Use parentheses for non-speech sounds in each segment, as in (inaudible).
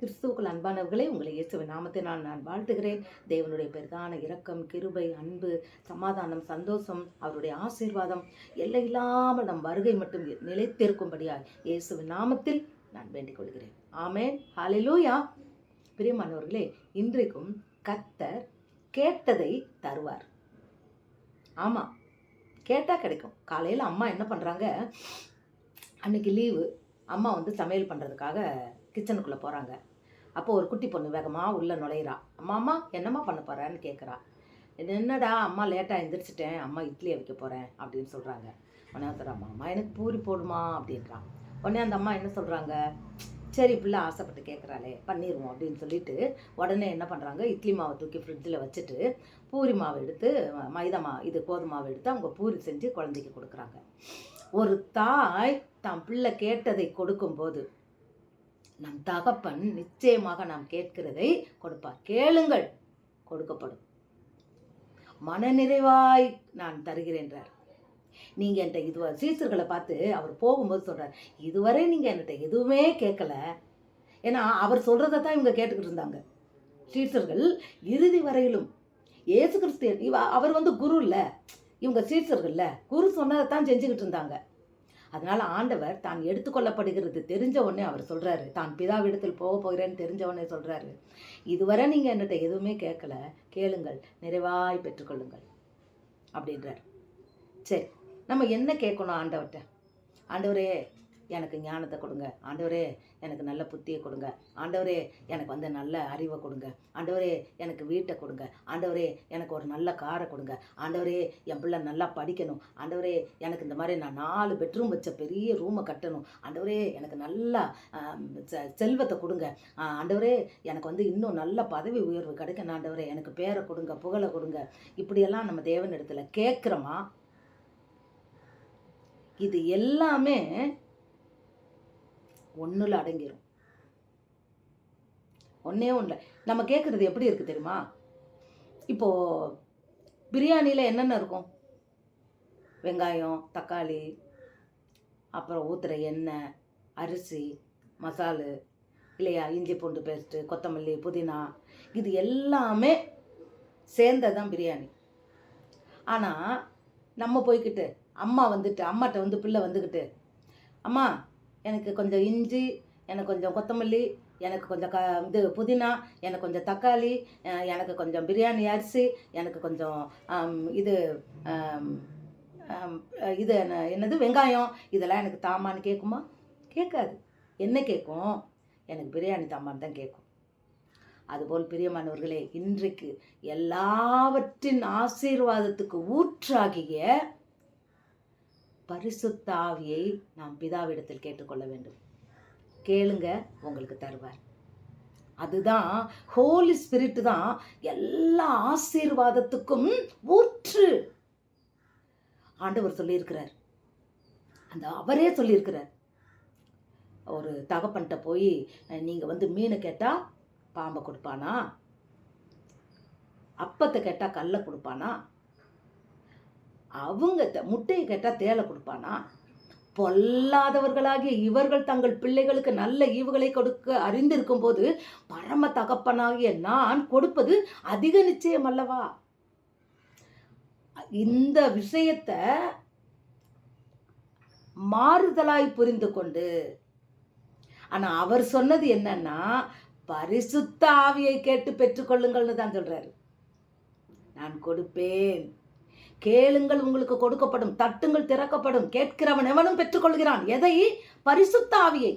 கிறிஸ்துவுக்குள் அன்பானவர்களே உங்களை இயேசுவின் நாமத்தினால் நான் வாழ்த்துகிறேன். தேவனுடைய பெரிதான இரக்கம் கிருபை அன்பு சமாதானம் சந்தோஷம் அவருடைய ஆசீர்வாதம் எல்லையில்லாமல் நம் வருகை மட்டும் நிலைத்திருக்கும்படியாய் இயேசுவின் நாமத்தில் நான் வேண்டிக் கொள்கிறேன். ஆமேன். ஹாலிலூயா பிரியமானவர்களே இன்றைக்கும் கத்தர் கேட்டதை தருவார். ஆமாம் கேட்டால் கிடைக்கும். காலையில் அம்மா என்ன பண்ணுறாங்க அன்னைக்கு லீவு. அம்மா வந்து சமையல் பண்ணுறதுக்காக கிச்சனுக்குள்ளே போகிறாங்க அப்போ ஒரு குட்டி பொண்ணு வேகமாக உள்ளே நுழையிறா. அம்மா அம்மா என்னம்மா பண்ண போகிறான்னு கேட்குறா என்னடா அம்மா லேட்டாக எந்திரிச்சிட்டேன். அம்மா இட்லியை வைக்க போகிறேன் அப்படின்னு சொல்கிறாங்க உடனே ஒருத்தர் அம்மா அம்மா எனக்கு பூரி போடுமா? அப்படின்றான் உடனே அந்த அம்மா என்ன சொல்கிறாங்க சரி பிள்ளை ஆசைப்பட்டு கேட்குறாளே பண்ணிடுவோம் அப்படின்னு சொல்லிட்டு உடனே என்ன பண்ணுறாங்க இட்லி மாவை தூக்கி ஃப்ரிட்ஜில் வச்சுட்டு பூரி மாவு எடுத்து மைதா மா இது கோதுமை மாவு எடுத்து அவங்க பூரி செஞ்சு குழந்தைக்கு கொடுக்குறாங்க. ஒரு தாய் தான் பிள்ளை கேட்டதை கொடுக்கும்போது நம் தகப்பன் நிச்சயமாக நாம் கேட்கிறதை கொடுப்பார். கேளுங்கள் கொடுக்கப்படும். மனநிறைவாய் நான் தருகிறேன்றார் நீங்கள் என்கிட்ட இது சீசர்களை பார்த்து அவர் போகும்போது சொல்கிறார் இதுவரை நீங்கள் என்கிட்ட எதுவுமே கேட்கல. ஏன்னா அவர் சொல்கிறத தான் இவங்க கேட்டுக்கிட்டு இருந்தாங்க. சீசர்கள் இறுதி வரையிலும் ஏசு கிறிஸ்து அவர் வந்து குரு இல்லை. இவங்க சீசர்கள் குரு சொன்னதை தான் செஞ்சுக்கிட்டு இருந்தாங்க. அதனால் ஆண்டவர் தான் எடுத்துக்கொள்ளப்படுகிறது. தெரிஞ்ச உடனே அவர் சொல்கிறாரு தான் பிதாவிடத்தில் போக போகிறேன்னு தெரிஞ்ச உடனே சொல்கிறாரு இதுவரை நீங்கள் என்கிட்ட எதுவுமே கேட்கல. கேளுங்கள். நிறைவாய் பெற்றுக்கொள்ளுங்கள். அப்படின்றார். சரி நம்ம என்ன கேட்கணும் ஆண்டவர்கிட்ட? ஆண்டவரே எனக்கு ஞானத்தை கொடுங்க. ஆண்டவரே எனக்கு நல்ல புத்தியை கொடுங்க. ஆண்டவரே எனக்கு வந்து நல்ல அறிவை கொடுங்க. ஆண்டவரே எனக்கு வீட்டை கொடுங்க. ஆண்டவரே எனக்கு ஒரு நல்ல காரை கொடுங்க. ஆண்டவரே என் பிள்ளை நல்லா படிக்கணும். ஆண்டவரே எனக்கு இந்த மாதிரி நான் நாலு பெட்ரூம் வச்ச பெரிய ரூமை கட்டணும். ஆண்டவரே எனக்கு நல்லா செ- செல்வத்தை கொடுங்க. ஆண்டவரே எனக்கு வந்து இன்னும் நல்ல பதவி உயர்வு கிடைக்கணும். ஆண்டவரே எனக்கு பேரை கொடுங்க புகழை கொடுங்க. இப்படியெல்லாம் நம்ம தேவன் இடத்துல கேட்குறோமா? இது எல்லாமே ஒன்றில் அடங்கிடும் ஒன்றே ஒன்றில் நம்ம கேட்குறது எப்படி இருக்குது தெரியுமா? இப்போது பிரியாணியில் என்னென்ன இருக்கும்? வெங்காயம் தக்காளி அப்புறம் ஊற்றுற எண்ணெய் அரிசி மசாலு இல்லையா? இஞ்சி பூண்டு பேஸ்ட்டு கொத்தமல்லி புதினா. இது எல்லாமே சேர்ந்தது தான் பிரியாணி. ஆனால் நம்ம போய்க்கிட்டு அம்மா வந்துட்டு அம்மாட்ட வந்து பிள்ளை வந்துக்கிட்டு அம்மா எனக்கு கொஞ்சம் இஞ்சி எனக்கு கொஞ்சம் கொத்தமல்லி எனக்கு கொஞ்சம் க இது புதினா எனக்கு கொஞ்சம் தக்காளி எனக்கு கொஞ்சம் பிரியாணி அரிசி எனக்கு கொஞ்சம் இது இது என்ன- என்னது? வெங்காயம். இதெல்லாம் எனக்கு தாமான்னு கேட்குமா கேட்காது என்ன கேட்கும் எனக்கு பிரியாணி தாமான்னு தான் கேட்கும் அதுபோல் பிரியமானவர்களே இன்றைக்கு எல்லாவற்றின் ஆசீர்வாதத்துக்கு ஊற்றாகிய பரிசுத்தாவியை நாம் பிதாவிடத்தில் கேட்டுக்கொள்ள வேண்டும். கேளுங்க உங்களுக்கு தருவார். அதுதான் ஹோலி ஸ்பிரிட் தான் எல்லா ஆசீர்வாதத்துக்கும் ஊற்று. ஆண்டவர் சொல்லியிருக்கிறார். அந்த அவரே சொல்லியிருக்கிறார். ஒரு தகப்பன்கிட்ட போய் நீங்கள் வந்து மீனை கேட்டால் பாம்பை கொடுப்பானா? அப்பத்தை கேட்டால் கல்லை கொடுப்பானா? அவங்க முட்டையை கேட்டால் தேலை கொடுப்பானா? பொல்லாதவர்களாகிய இவர்கள் தங்கள் பிள்ளைகளுக்கு நல்ல ஈவுகளை கொடுக்க அறிந்திருக்கும் போது பரம தகப்பனாகிய நான் கொடுப்பது அதிக நிச்சயம் அல்லவா? இந்த விஷயத்தை மாறுதலாய் புரிந்து கொண்டு ஆனால் அவர் சொன்னது என்னன்னா பரிசுத்த ஆவியை கேட்டு பெற்றுக்கொள்ளுங்கள்னு தான் சொல்றாரு. நான் கொடுப்பேன். கேளுங்கள் உங்களுக்கு கொடுக்கப்படும் தட்டுங்கள் திறக்கப்படும் கேட்கிறவன் எவனும் பெற்றுக்கொள்கிறான். எதை? பரிசுத்த ஆவியை.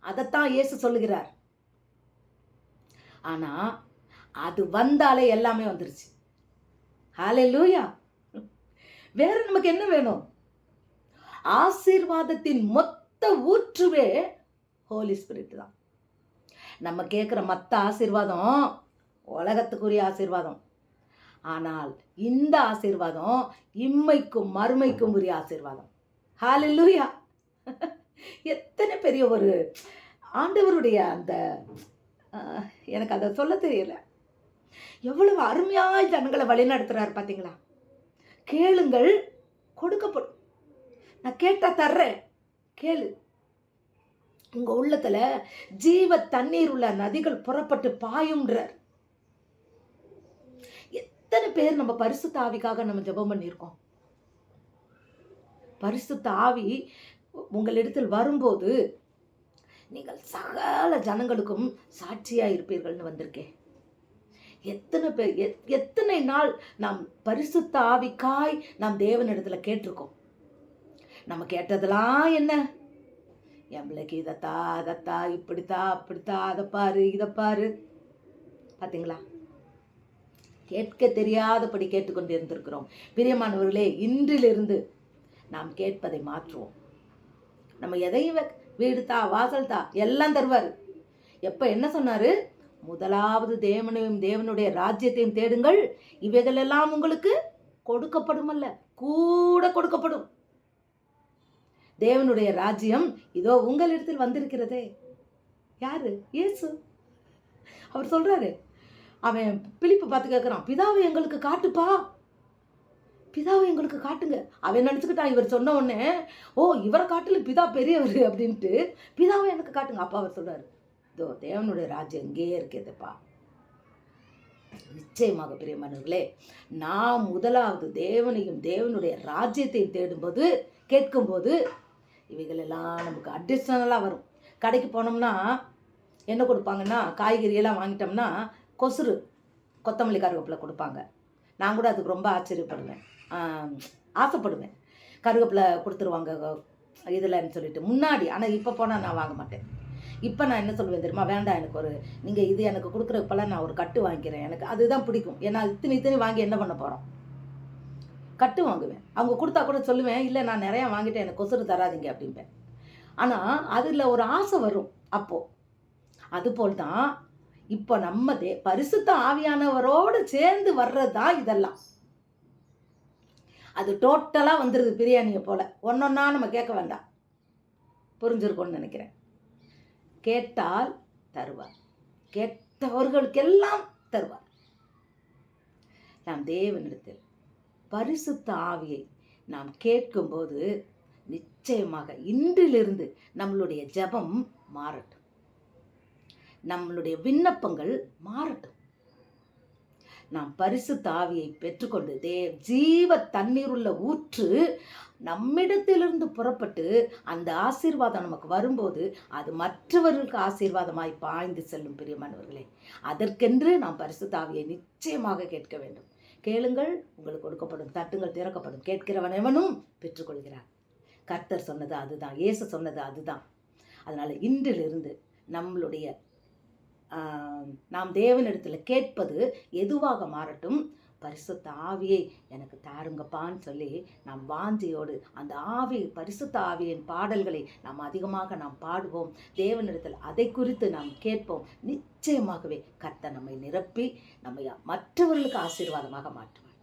அதைத்தான் இயேசு சொல்லுகிறார். ஆனா அது வந்தாலே எல்லாமே வந்துருச்சு. ஹாலே லூயா வேற நமக்கு என்ன வேணும்? ஆசீர்வாதத்தின் மொத்த ஊற்றுவே ஹோலி ஸ்பிரிட் தான். நம்ம கேட்குற மற்ற ஆசீர்வாதம் உலகத்துக்குரிய ஆசீர்வாதம். ஆனால் இந்த ஆசீர்வாதம் இம்மைக்கும் மறுமைக்கும் உரிய ஆசீர்வாதம். ஹalleluya (laughs) எத்தனை பெரிய ஒரு ஆண்டவருடைய அந்த எனக்கு அதை சொல்ல தெரியல. எவ்வளவு அருமையாக ஜனங்களை வழிநடத்துறாரு பார்த்தீங்களா கேளுங்கள் கொடுக்கப்படும். நான் கேட்டால் தர்றேன். கேளு. உங்கள் உள்ளத்தில் ஜீவ தண்ணீர் உள்ள நதிகள் புறப்பட்டு பாயும்ன்றார். எத்தனை பேர் நம்ம பரிசுத்த ஆவிக்காக நம்ம ஜெபம் பண்ணியிருக்கோம்? பரிசுத்த ஆவி உங்களிடத்தில் வரும்போது நீங்கள் சகல ஜனங்களுக்கும் சாட்சியாக இருப்பீர்கள்னு வந்திருக்கேன். எத்தனை பேர் எத்- எத்தனை நாள் நாம் பரிசுத்த ஆவிக்காய் நாம் தேவனிடத்துல கேட்டிருக்கோம்? நம்ம கேட்டதெல்லாம் என்ன? என் பிள்ளைக்கு இதைத்தா அதைத்தா இப்படித்தா அப்படித்தா அதை பாரு இதை பாரு. பார்த்தீங்களா கேட்க தெரியாதபடி கேட்டுக்கொண்டு இருந்திருக்கிறோம் பிரியமானவர்களே இன்றிலிருந்து நாம் கேட்பதை மாற்றுவோம். நம்ம எதையும் வீடு தா வாசல் தா எல்லாம் தருவார். எப்போ என்ன சொன்னார்? முதலாவது தேவனையும் தேவனுடைய ராஜ்யத்தையும் தேடுங்கள். இவைகளெல்லாம் உங்களுக்கு கொடுக்கப்படுமல்ல. கூட கொடுக்கப்படும். தேவனுடைய ராஜ்யம் இதோ உங்களிடத்தில் வந்திருக்கிறதே. யாரு? இயேசு. அவர் சொல்றாரு அவன் பிலிப்பு பார்த்து கேட்குறான் பிதாவை எங்களுக்கு காட்டுப்பா. பிதாவை எங்களுக்கு காட்டுங்க. அவன் நினச்சிக்கிட்டான்? இவர் சொன்ன உடனே ஓ இவரை காட்டில் பிதா பெரியவர் அப்படின்ட்டு பிதாவை எனக்கு காட்டுங்க. அப்பா அவர் சொல்கிறார் இதோ தேவனுடைய ராஜ்யம் எங்கேயே இருக்கேதுப்பா நிச்சயமாக பிரியமானவர்களே நாம் முதலாவது தேவனையும் தேவனுடைய ராஜ்யத்தையும் தேடும்போது கேட்கும்போது இவைகளெல்லாம் நமக்கு அடிஷ்னலாக வரும். கடைக்கு போனோம்னா என்ன கொடுப்பாங்கன்னா காய்கறியெல்லாம் வாங்கிட்டோம்னா கொசுறு கொத்தமல்லி கருவேப்பிலை கொடுப்பாங்க. நான் கூட அதுக்கு ரொம்ப ஆச்சரியப்படுவேன். ஆசைப்படுவேன். கருவேப்பிலை கொடுத்துருவாங்க இதில்ன்னு சொல்லிட்டு. முன்னாடி ஆனால் இப்போ போனால் நான் வாங்க மாட்டேன். இப்போ நான் என்ன சொல்லுவேன் தெரியுமா? வேண்டாம் எனக்கு ஒரு நீங்கள் இது எனக்கு கொடுக்குறப்பெல்லாம் நான் ஒரு கட்டு வாங்கிக்கிறேன். எனக்கு அதுதான் பிடிக்கும். ஏன்னா இத்தனை இத்தனை வாங்கி என்ன பண்ண போகிறோம் கட்டு வாங்குவேன். அவங்க கொடுத்தா கூட சொல்லுவேன் இல்லை நான் நிறையா வாங்கிட்டேன் எனக்கு கொசுறு தராதீங்க அப்படிம்பேன். ஆனால் அதில் ஒரு ஆசை வரும் அப்போது அதுபோல் தான் இப்போ நம்ம தே பரிசுத்த ஆவியானவரோடு சேர்ந்து வர்றது தான் இதெல்லாம். அது டோட்டலாக வந்துடுது பிரியாணியை போல். ஒன்றொன்னா நம்ம கேட்க வேண்டாம். புரிஞ்சிருக்கோன்னு நினைக்கிறேன். கேட்டால் தருவார். கேட்டவர்களுக்கெல்லாம் தருவார். நாம் தேவனிடத்தில் பரிசுத்த ஆவியை நாம் கேட்கும்போது நிச்சயமாக இன்றிலிருந்து நம்மளுடைய ஜெபம் மாறட்டும். நம்மளுடைய விண்ணப்பங்கள் மாறட்டும். நாம் பரிசு தாவியை பெற்றுக்கொண்டு தேவ் ஜீவ தண்ணீருள்ள ஊற்று நம்மிடத்திலிருந்து புறப்பட்டு அந்த ஆசீர்வாதம் நமக்கு வரும்போது அது மற்றவர்களுக்கு ஆசீர்வாதமாய் பாய்ந்து செல்லும் பிரியமானவர்களே. அதற்கென்று நாம் பரிசு தாவியை நிச்சயமாக கேட்க வேண்டும். கேளுங்கள் உங்களுக்கு கொடுக்கப்படும் தட்டுங்கள் திறக்கப்படும். கேட்கிறவன் எவனும் பெற்றுக்கொள்கிறார் கர்த்தர் சொன்னது அதுதான் இயேசு சொன்னது அதுதான். அதனால் இன்றிலிருந்து நம்மளுடைய நாம் தேவனிடத்தில் கேட்பது எதுவாக மாறட்டும்? பரிசுத்த ஆவியை எனக்கு தாருங்கப்பான்னு சொல்லி நாம் வாஞ்சியோடு அந்த ஆவி பரிசுத்த ஆவியின் பாடல்களை நாம் அதிகமாக நாம் பாடுவோம். தேவனிடத்தில் அதை குறித்து நாம் கேட்போம். நிச்சயமாகவே கர்த்த நம்மை நிரப்பி நம்மை மற்றவர்களுக்கு ஆசீர்வாதமாக மாற்றுவார்.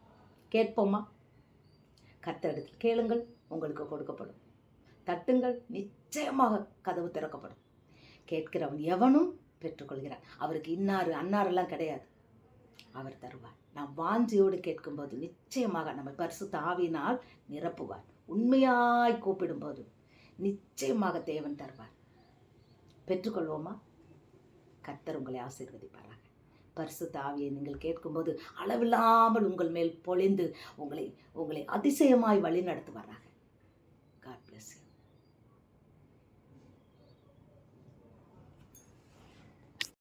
கேட்போமா? கர்த்தரிடத்தில் கேளுங்கள் உங்களுக்கு கொடுக்கப்படும். தட்டுங்கள் நிச்சயமாக கதவு திறக்கப்படும். கேட்கிறவன் எவனும் பெற்றுக்கொள்கிறார். அவருக்கு இன்னாறு அன்னாரெல்லாம் கிடையாது. அவர் தருவார். நாம் வாஞ்சியோடு கேட்கும்போது நிச்சயமாக நம்ம பரிசு தாவினால் நிரப்புவார். உண்மையாய் கூப்பிடும்போது நிச்சயமாக தேவன் தருவார். பெற்றுக்கொள்வோமா? கர்த்தர் உங்களை ஆசீர்வதிப்பாராக. பரிசு தாவியை நீங்கள் கேட்கும்போது அளவில்லாமல் உங்கள் மேல் பொழிந்து உங்களை உங்களை அதிசயமாய் வழி நடத்துவாராக